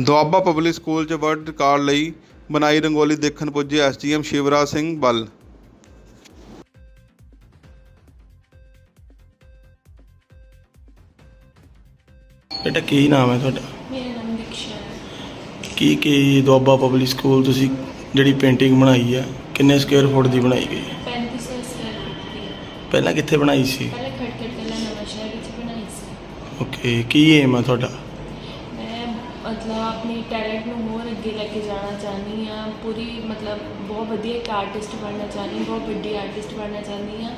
Doaba public school 'ਚ world record ਲਈ ਬਣਾਈ ਰੰਗੋਲੀ ਦੇਖਣ ਪੁੱਜੇ ਐਸਟੀਐਮ ਸ਼ਿਵਰਾਜ ਸਿੰਘ ਬੱਲ ਬੇਟਾ ਕੀ ਨਾਮ ਹੈ ਤੁਹਾਡਾ? ਮੇਰਾ ਨਾਮ ਦੀਕਸ਼ਾ ਹੈ। ਕੀ ਕੀ ਦੁਆਬਾ ਪਬਲਿਕ ਸਕੂਲ ਤੁਸੀਂ ਜਿਹੜੀ ਪੇਂਟਿੰਗ ਬਣਾਈ ਹੈ ਕਿੰਨੇ ਸਕੁਅਰ ਫੁੱਟ ਦੀ ਬਣਾਈ ਗਈ ਹੈ? 3500 ਸਕੁਅਰ ਫੁੱਟ ਦੀ ਪਹਿਲਾਂ ਕਿੱਥੇ ਬਣਾਈ ਸੀ? ਪਹਿਲੇ ਖੜਕੜ ਕਲਾ ਨਵਾਂ ਸ਼ਹਿਰ ਵਿੱਚ ਬਣਾਈ ਸੀ। ਓਕੇ ਕੀ ਏਮ ਹੈ ਤੁਹਾਡਾ? ਮਤਲਬ ਆਪਣੀ ਟੈਲੈਂਟ ਨੂੰ ਹੋਰ ਅੱਗੇ ਲੈ ਕੇ ਜਾਣਾ ਚਾਹੁੰਦੀ ਆ ਪੂਰੀ ਮਤਲਬ ਬਹੁਤ ਵਧੀਆ ਇੱਕ ਆਰਟਿਸਟ ਬਣਨਾ ਚਾਹੁੰਦੀ ਹਾਂ ਬਹੁਤ ਵੱਡੀ ਆਰਟਿਸਟ ਬਣਨਾ ਚਾਹੁੰਦੀ ਆ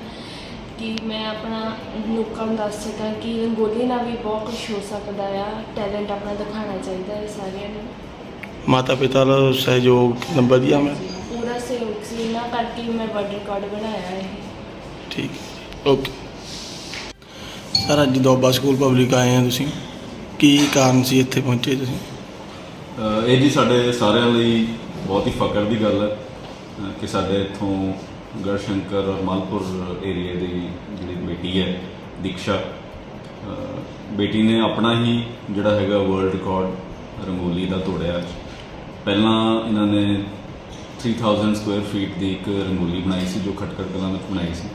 ਕਿ ਮੈਂ ਆਪਣਾ ਲੋਕਾਂ ਨੂੰ ਦੱਸ ਸਕਾਂ ਕਿ ਰੰਗੋਲੀ ਨਾਲ ਵੀ ਬਹੁਤ ਕੁਝ ਹੋ ਸਕਦਾ ਆ ਟੈਲੈਂਟ ਆਪਣਾ ਦਿਖਾਉਣਾ ਚਾਹੀਦਾ ਹੈ ਸਾਰਿਆਂ ਨੂੰ। ਮਾਤਾ ਪਿਤਾ ਦਾ ਸਹਿਯੋਗ ਕਿੰਨਾ ਵਧੀਆ ਮੈਂ। ਪੂਰਾ ਸਹਿਯੋਗ ਸੀ ਇਹਨਾਂ ਕਰਕੇ ਹੀ ਮੈਂ ਵਰਲਡ ਰਿਕਾਰਡ ਬਣਾਇਆ ਹੈ ਠੀਕ ਹੈ ਓਕੇ ਸਰ ਅੱਜ ਦੁਆਬਾ ਸਕੂਲ ਪਬਲਿਕ ਆਏ ਆ ਤੁਸੀਂ। ਕੀ ਕਾਰਨ ਸੀ ਇੱਥੇ ਪਹੁੰਚੇ ਤੁਸੀਂ ਅਹ ਇਹ ਜੀ ਸਾਡੇ ਸਾਰਿਆਂ ਲਈ ਬਹੁਤ ਹੀ ਫਖਰ ਦੀ ਗੱਲ ਹੈ, ਅਹ ਕਿ ਸਾਡੇ ਇੱਥੋਂ ਗੜਸ਼ੰਕਰ ਔਰ ਮਾਲਪੁਰ ਏਰੀਆ ਦੀ ਜਿਹੜੀ ਬੇਟੀ ਹੈ, ਦੀਕਸ਼ਾ, ਅਹ ਬੇਟੀ ਨੇ ਆਪਣਾ ਹੀ ਜਿਹੜਾ ਹੈਗਾ ਵਰਲਡ ਰਿਕਾਰਡ ਰੰਗੋਲੀ ਦਾ ਤੋੜਿਆ ਅੱਜ। ਪਹਿਲਾਂ ਇਹਨਾਂ ਨੇ 3000 ਸਕੁਅਰ ਫੀਟ ਦੀ ਇੱਕ ਰੰਗੋਲੀ ਬਣਾਈ ਸੀ, ਜੋ ਖਟਕੜ ਕਲਾਂ ਵਿੱਚ ਬਣਾਈ ਸੀ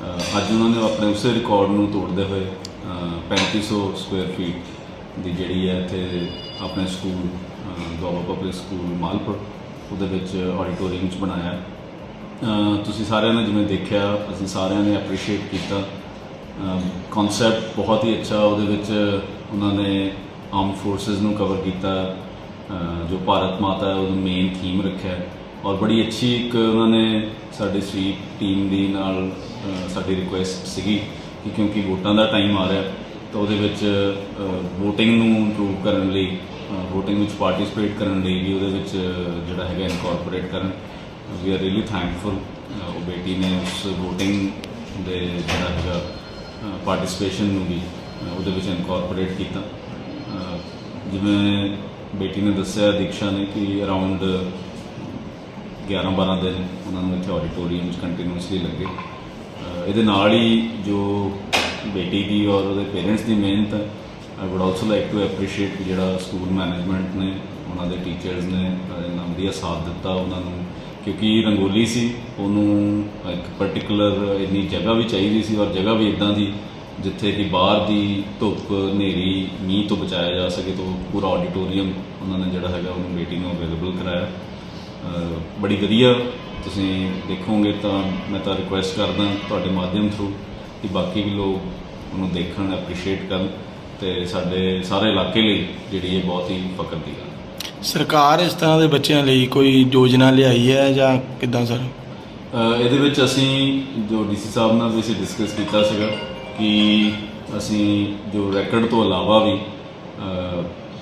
ਅਹ ਅੱਜ ਉਹਨਾਂ ਨੇ ਆਪਣੇ ਉਸੇ ਰਿਕਾਰਡ ਨੂੰ ਤੋੜਦੇ ਹੋਏ, ਅਹ 3500 ਸਕੁਅਰ ਫੀਟ ਦੀ ਜਿਹੜੀ ਹੈ ਇੱਥੇ ਆਪਣੇ ਸਕੂਲ, ਅਹ ਪਬਲਿਕ ਸਕੂਲ ਮਾਲਪੁਰ, ਉਹਦੇ ਵਿੱਚ ਆਡੀਟੋਰੀਅਮ 'ਚ ਬਣਾਇਆ। ਤੁਸੀਂ ਸਾਰਿਆਂ ਨੇ ਜਿਵੇਂ ਦੇਖਿਆ, ਅਸੀਂ ਸਾਰਿਆਂ ਨੇ ਐਪਰੀਸ਼ੀਏਟ ਕੀਤਾ। ਕਨਸੈਪਟ ਬਹੁਤ ਹੀ ਅੱਛਾ, ਉਹਦੇ ਵਿੱਚ ਉਹਨਾਂ ਨੇ ਆਰਮ ਫੋਰਸਸ ਨੂੰ ਕਵਰ ਕੀਤਾ। ਜੋ ਭਾਰਤ ਮਾਤਾ ਹੈ ਉਹਨੂੰ ਮੇਨ ਥੀਮ ਰੱਖਿਆ। ਔਰ ਬੜੀ ਅੱਛੀ ਇੱਕ ਉਹਨਾਂ ਨੇ ਸਾਡੀ ਸਵੀਪ ਟੀਮ ਦੀ ਨਾਲ ਸਾਡੀ ਰਿਕੁਐਸਟ ਸੀਗੀ ਕਿ ਕਿਉਂਕਿ ਵੋਟਾਂ ਦਾ ਟਾਈਮ ਆ ਰਿਹਾ ਤਾਂ ਉਹਦੇ ਵਿੱਚ VOTING ਨੂੰ ਇੰਪਰੂਵ ਕਰਨ ਲਈ VOTING ਵਿੱਚ ਪਾਰਟਿਸਿਪੇਟ ਕਰਨ ਲਈ ਵੀ ਉਹਦੇ ਵਿੱਚ ਜਿਹੜਾ ਹੈਗਾ ਇਨਕੋਰਪੋਰੇਟ ਕਰਨ। ਵੀ ਆਰ ਰੀਲੀ ਥੈਂਕਫੁਲ ਉਹ ਬੇਟੀ ਨੇ ਉਸ VOTING ਦੇ ਜਿਹੜਾ ਹੈਗਾ ਪਾਰਟਿਸਿਪੇਸ਼ਨ ਨੂੰ ਵੀ ਉਹਦੇ ਵਿੱਚ ਇਨਕੋਰਪੋਰੇਟ ਕੀਤਾ। ਜਿਵੇਂ ਬੇਟੀ ਨੇ ਦੱਸਿਆ, ਦੀਕਸ਼ਾ ਨੇ ਕਿ ਅਰਾਊਂਡ 11 12 ਦਿਨ ਉਹਨਾਂ ਨੂੰ ਇੱਥੇ ਆਡੀਟੋਰੀਅਮ ਵਿੱਚ ਕੰਟੀਨਿਊਸਲੀ ਲੱਗੇ। ਇਹਦੇ ਨਾਲ ਹੀ ਜੋ ਬੇਟੀ ਦੀ ਔਰ ਉਹਦੇ ਪੇਰੈਂਟਸ ਦੀ ਮਿਹਨਤ I would also like to appreciate ਜਿਹੜਾ ਸਕੂਲ ਮੈਨੇਜਮੈਂਟ ਨੇ ਉਹਨਾਂ ਦੇ ਟੀਚਰਸ ਨੇ ਇੰਨਾ ਵਧੀਆ ਸਾਥ ਦਿੱਤਾ ਉਹਨਾਂ ਨੂੰ ਕਿਉਂਕਿ ਰੰਗੋਲੀ ਸੀ ਉਹਨੂੰ ਇੱਕ ਪਾਰਟਿਕੂਲਰ ਇੰਨੀ ਜਗ੍ਹਾ ਵੀ ਚਾਹੀਦੀ ਸੀ ਔਰ ਜਗ੍ਹਾ ਵੀ ਇਦਾਂ ਦੀ ਜਿੱਥੇ ਕਿ ਬਾਹਰ ਦੀ ਧੁੱਪ ਹਨੇਰੀ ਮੀਂਹ ਤੋਂ ਬਚਾਇਆ ਜਾ ਸਕੇ ਤੋਂ ਪੂਰਾ ਆਡੀਟੋਰੀਅਮ ਉਹਨਾਂ ਨੇ ਜਿਹੜਾ ਹੈਗਾ ਉਹਨੂੰ ਬੇਟੀ ਨੂੰ ਅਵੇਲੇਬਲ ਕਰਾਇਆ ਬੜੀ ਵਧੀਆ ਤੁਸੀਂ ਦੇਖੋਗੇ ਤਾਂ ਮੈਂ ਤਾਂ ਰਿਕੁਐਸਟ ਕਰਦਾ ਤੁਹਾਡੇ ਮਾਧਿਅਮ ਥਰੂ ਕਿ ਬਾਕੀ ਵੀ ਲੋਕ ਉਹਨੂੰ ਦੇਖਣ ਐਪਰੀਸ਼ੀਏਟ ਕਰਨ ਤੇ ਸਾਡੇ ਸਾਰੇ ਇਲਾਕੇ ਲਈ ਜਿਹੜੀ ਇਹ ਬਹੁਤ ਹੀ ਫਖਰ ਦੀ ਗੱਲ ਹੈ। ਸਰਕਾਰ ਇਸ ਤਰ੍ਹਾਂ ਦੇ ਬੱਚਿਆਂ ਲਈ ਕੋਈ ਯੋਜਨਾ ਲਿਆਈ ਹੈ ਜਾਂ ਕਿਦਾਂ ਸਰ? ਇਹਦੇ ਵਿੱਚ ਅਸੀਂ ਜੋ ਡੀਸੀ ਸਾਹਿਬ ਨਾਲ ਵੀ ਅਸੀਂ ਡਿਸਕਸ ਕੀਤਾ ਸੀਗਾ ਕਿ ਅਸੀਂ ਜੋ ਰੈਕੋਰਡ ਤੋਂ ਇਲਾਵਾ ਵੀ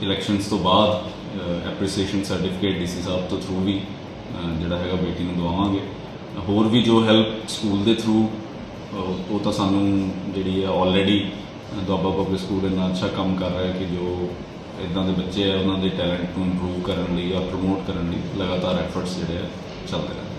ਇਲੈਕਸ਼ਨਸ ਤੋਂ ਬਾਅਦ ਐਪਰੀਸੀਏਸ਼ਨ ਸਰਟੀਫਿਕੇਟ ਡੀਸੀ ਸਾਹਿਬ ਤੋਂ ਥਰੂ ਵੀ ਜਿਹੜਾ ਹੈਗਾ ਬੇਟੀ ਨੂੰ ਦਵਾਵਾਂਗੇ। ਹੋਰ ਵੀ ਜੋ ਹੈਲਪ ਸਕੂਲ ਦੇ ਥਰੂ ਉਹ ਤਾਂ ਸਾਨੂੰ ਜਿਹੜੀ ਹੈ ਆਲਰੇਡੀ ਦੁਆਬਾ ਪਬਲਿਕ ਸਕੂਲ ਇੰਨਾ ਅੱਛਾ ਕੰਮ ਕਰ ਰਿਹਾ ਕਿ ਜੋ ਇਦਾਂ ਦੇ ਬੱਚੇ ਆ, ਉਹਨਾਂ ਦੇ ਟੈਲੈਂਟ ਨੂੰ ਇੰਪਰੂਵ ਕਰਨ ਲਈ ਜਾਂ ਪ੍ਰਮੋਟ ਕਰਨ ਲਈ ਲਗਾਤਾਰ ਐਫਰਟਸ ਜਿਹੜੇ ਆ ਚੱਲਦੇ ਰਹਿੰਦੇ